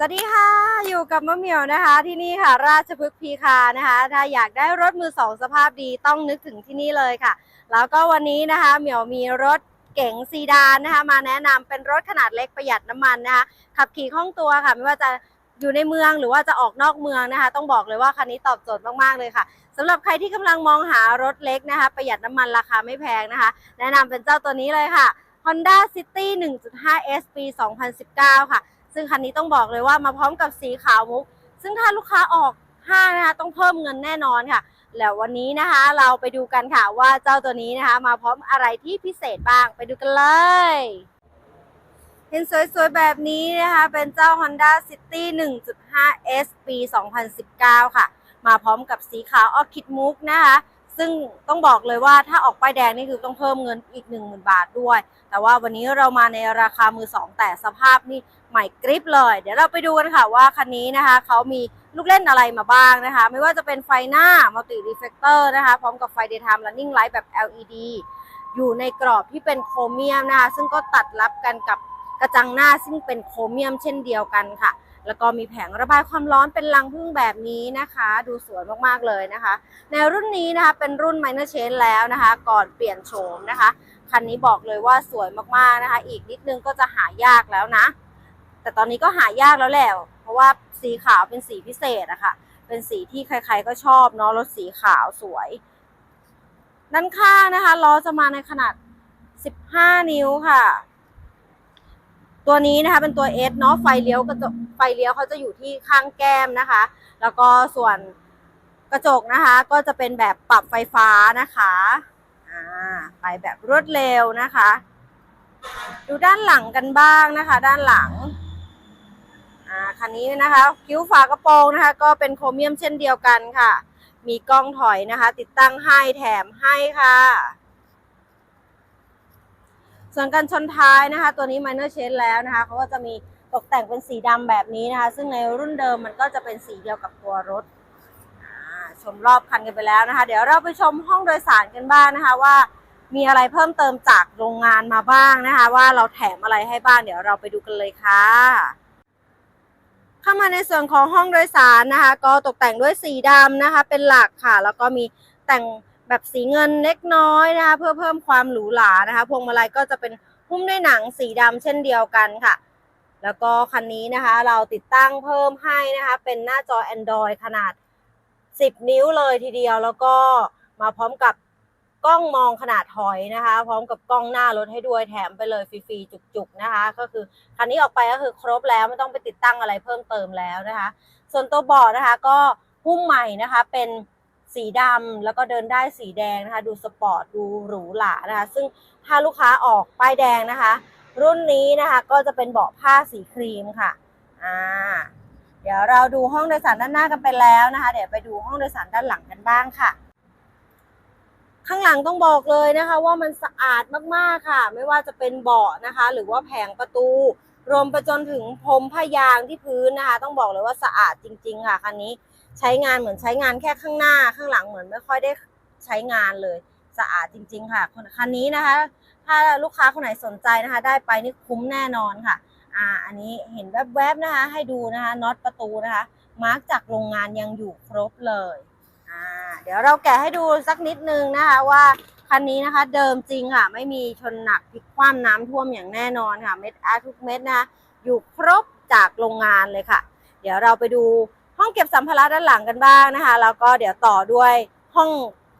สวัสดีค่ะ อยู่กับมะเหมียวนะคะ ที่นี่ค่ะ ราชพฤกษ์พีคานะคะ ถ้าอยากได้รถมือสองสภาพดีต้องนึกถึงที่นี่เลยค่ะ แล้วก็วันนี้นะคะเหมียวมีรถเก๋งซีดานนะคะ มาแนะนำเป็นรถขนาดเล็กประหยัดน้ำมันนะคะ ขับขี่คล่องตัวค่ะ ไม่ว่าจะอยู่ในเมืองหรือว่าจะออกนอกเมืองนะคะ ต้องบอกเลยว่าคันนี้ตอบโจทย์มากๆเลยค่ะสำหรับใครที่กำลังมองหารถเล็กนะคะ ประหยัดน้ำมันราคาไม่แพงนะคะ แนะนำเป็นเจ้าตัวนี้เลยค่ะ Honda City 1.5 S ปี 2019 ค่ะ ซึ่งคันนี้ต้องบอกเลยว่ามาพร้อมกับสีขาวมุก ซึ่งถ้าลูกค้าออกห้างนะคะต้องเพิ่มเงินแน่นอนค่ะ แล้ววันนี้นะคะ เราไปดูกันค่ะว่าเจ้าตัวนี้นะคะ มาพร้อมอะไรที่พิเศษบ้างไปดูกันเลยเห็นสวยๆ แบบนี้นะคะ เป็นเจ้า Honda City 1.5 S ปี 2019 ค่ะ มาพร้อมกับสีขาวออคิดมุกนะคะ ซึ่งต้องบอกเลยว่าถ้าออกป้ายแดงนี่คือต้องเพิ่มเงินอีก 10,000 บาทด้วย แต่ว่าวันนี้เรามาในราคามือสองแต่สภาพนี่ใหม่กริปเลย เดี๋ยวเราไปดูกันค่ะว่าคันนี้นะคะเขามีลูกเล่นอะไรมาบ้างนะคะ ไม่ว่าจะเป็นไฟหน้า Multi Reflector นะคะ พร้อมกับไฟ Daytime Running Light แบบ LED อยู่ในกรอบที่เป็นโครเมียมนะคะซึ่งก็ตัดรับกันกับกระจังหน้าซึ่งเป็นโครเมียมเช่นเดียวกันค่ะ แล้วก็มีแผงระบายความร้อนเป็นรังพึ่งแบบนี้นะคะ ดูสวยมากๆเลยนะคะ ในรุ่นนี้นะคะเป็นรุ่น Minor Change แล้วนะคะ ก่อนเปลี่ยนโฉมนะคะ คันนี้บอกเลยว่าสวยมากๆนะคะ อีกนิดนึงก็จะหายากแล้วนะ แต่ตอนนี้ก็หายากแล้วแหละเพราะว่าสีขาวเป็นสีพิเศษอะคะ่ะ เป็นสีที่ใครๆก็ชอบเนาะรถสีขาวสวย ด้านข้างนะคะล้อจะมาในขนาด 15 นิ้วค่ะ ตัวนี้นะคะเป็นตัว S เนาะไฟเลี้ยวกระจกไฟเลี้ยวเขาจะอยู่ที่ข้างแก้มนะคะ แล้วก็ส่วนกระจกนะคะ ก็จะเป็นแบบปรับไฟฟ้านะคะอ่าไปแบบรวดเร็วนะคะ ดูด้านหลังกันบ้างนะคะ ด้านหลังอ่าคันนี้นะคะคิ้วฝากระโปรงนะคะ ก็เป็นโครเมียมเช่นเดียวกันค่ะ มีกล้องถอยนะคะ ติดตั้งให้แถมให้ค่ะ ส่วนกันชนท้ายนะคะ ตัวนี้ minor change แล้วนะคะเขาก็จะมีตกแต่งเป็นสีดำแบบนี้นะคะ ซึ่งในรุ่นเดิมมันก็จะเป็นสีเดียวกับตัวรถชมรอบคันกันไปแล้วนะคะ เดี๋ยวเราไปชมห้องโดยสารกันบ้างนะคะว่ามีอะไรเพิ่มเติมจากโรงงานมาบ้างนะคะ ว่าเราแถมอะไรให้บ้างเดี๋ยวเราไปดูกันเลยค่ะ เข้ามาในส่วนของห้องโดยสารนะคะ ก็ตกแต่งด้วยสีดำนะคะ เป็นหลักค่ะ แล้วก็มีแต่ง แบบสีเงินเล็กน้อยนะคะเพื่อเพิ่มความหรูหรานะคะ พวงมาลัยก็จะเป็นหุ้มด้วยหนังสีดำเช่นเดียวกันค่ะ แล้วก็คันนี้นะคะเราติดตั้งเพิ่มให้นะคะ เป็นหน้าจอ Android ขนาด 10 นิ้วเลยทีเดียวแล้วก็มาพร้อมกับกล้องมองขนาดถอยนะคะ พร้อมกับกล้องหน้ารถให้ด้วยแถมไปเลยฟรีๆจุกๆนะคะ ก็คือคันนี้ออกไปก็คือครบแล้วไม่ต้องไปติดตั้งอะไรเพิ่มเติมแล้วนะคะ ส่วนตัวเบาะนะคะก็หุ้มใหม่นะคะเป็น สีดำแล้วก็เดินได้สีแดงนะคะ ดูสปอร์ตดูหรูหรานะคะ ซึ่งถ้าลูกค้าออกป้ายแดงนะคะ รุ่นนี้นะคะก็จะเป็นเบาะผ้าสีครีมค่ะอ่าเดี๋ยวเราดูห้องโดยสารด้านหน้ากันไปแล้วนะคะ เดี๋ยวไปดูห้องโดยสารด้านหลังกันบ้างค่ะ ข้างหลังต้องบอกเลยนะคะ ว่ามันสะอาดมากๆค่ะ ไม่ว่าจะเป็นเบาะนะคะ หรือว่าแผงประตู รวมไปจนถึงพรมผ้ายางที่พื้นนะคะ ต้องบอกเลยว่าสะอาดจริง ๆ ค่ะคันนี้ ใช้งานเหมือนใช้งานแค่ข้างหน้าข้างหลังเหมือนไม่ค่อยได้ใช้งานเลย สะอาดจริง ๆ ค่ะคันนี้นะคะ ถ้าลูกค้าคนไหนสนใจนะคะ ได้ไปนี่คุ้มแน่นอนค่ะอ่าอันนี้เห็นแวบๆนะคะ ให้ดูนะคะน็อตประตูนะคะมาร์กจากโรงงานยังอยู่ครบเลยอ่าเดี๋ยวเราแกะให้ดูสักนิดนึงนะคะว่าคันนี้นะคะเดิมจริงค่ะ ไม่มีชนหนักพลิกคว่ำน้ำท่วมอย่างแน่นอนค่ะ เม็ดอาร์ทุกเม็ดนะะอยู่ครบจากโรงงานเลยค่ะ เดี๋ยวเราไปดู ห้องเก็บสัมภาระด้านหลังกันบ้างนะคะ แล้วก็เดี๋ยวต่อด้วยห้อง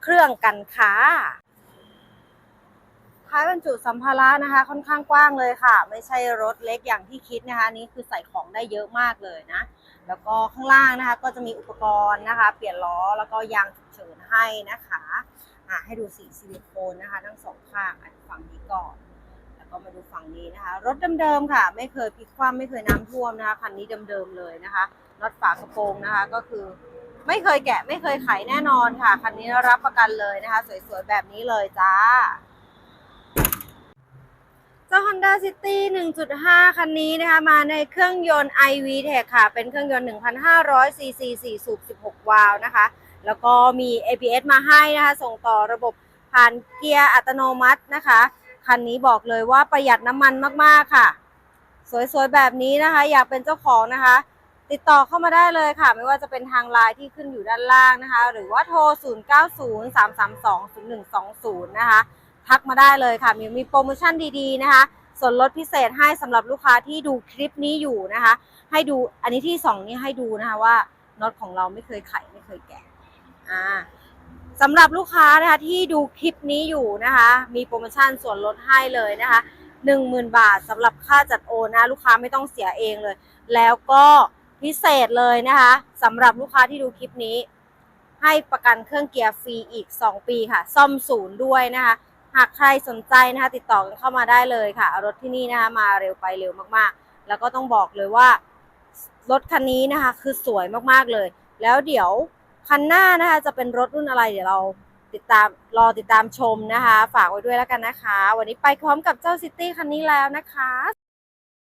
เครื่องกันค่ะท้ายบรรจุสัมภาระนะคะ ค่อนข้างกว้างเลยค่ะ ไม่ใช่รถเล็กอย่างที่คิดนะคะนี่คือใส่ของได้เยอะมากเลยนะ แล้วก็ข้างล่างนะคะ ก็จะมีอุปกรณ์นะคะ เปลี่ยนล้อแล้วก็ยางฉุกเฉินให้นะคะอะให้ดูสีซิลิโคนนะคะ ทั้งสองข้างอันฝั่งนี้ก่อนแล้วก็มาดูฝั่งนี้นะคะ รถเดิมๆค่ะ ไม่เคยพลิกคว่ำไม่เคยน้ำท่วมนะคะคันนี้เดิมๆเลยนะคะ น็อตฝากระโปรงนะคะ ก็คือไม่เคยแกะไม่เคยไขแน่นอนค่ะ คันนี้รับประกันเลยนะคะ สวยๆ แบบนี้เลยจ้า เจ้า Honda City 1.5 คันนี้นะคะ มาในเครื่องยนต์ iVTEC ค่ะ เป็นเครื่องยนต์ 1,500 cc 4 สูบ 16 วาล์วนะคะ แล้วก็มี ABS มาให้นะคะ ส่งต่อระบบผ่านเกียร์อัตโนมัตินะคะ คันนี้บอกเลยว่าประหยัดน้ำมันมากๆค่ะ สวยๆ แบบนี้นะคะ อยากเป็นเจ้าของนะคะ ติดต่อเข้ามาได้เลยค่ะ ไม่ว่าจะเป็นทางไลน์ที่ขึ้นอยู่ด้านล่างนะคะ หรือว่าโทร 0903320120 นะคะ ทักมาได้เลยค่ะมีมีโปรโมชั่นดีๆนะคะ ส่วนลดพิเศษให้สำหรับลูกค้าที่ดูคลิปนี้อยู่นะคะ ให้ดูอันนี้ที่สองนี้ให้ดูนะคะว่าน็อตของเราไม่เคยไขไม่เคยแกะอ่าสำหรับลูกค้านะคะที่ดูคลิปนี้อยู่นะคะ มีโปรโมชั่นส่วนลดให้เลยนะคะ 10,000 บาทสำหรับค่าจัดโอนนะ ลูกค้าไม่ต้องเสียเองเลย แล้วก็ พิเศษเลยนะคะสำหรับลูกค้าที่ดูคลิปนี้ ให้ประกันเครื่องเกียร์ฟรีอีก 2 ปีค่ะ ซ่อมศูนย์ด้วยนะคะ หากใครสนใจนะคะติดต่อกันเข้ามาได้เลยค่ะ รถที่นี่นะคะมาเร็วไปเร็วมากๆ แล้วก็ต้องบอกเลยว่ารถคันนี้นะคะ คือสวยมากๆเลย แล้วเดี๋ยวคันหน้านะคะจะเป็นรถรุ่นอะไรเดี๋ยวเราติดตามรอติดตามชมนะคะ ฝากไว้ด้วยแล้วกันนะคะ วันนี้ไปพร้อมกับเจ้าซิตี้คันนี้แล้วนะคะ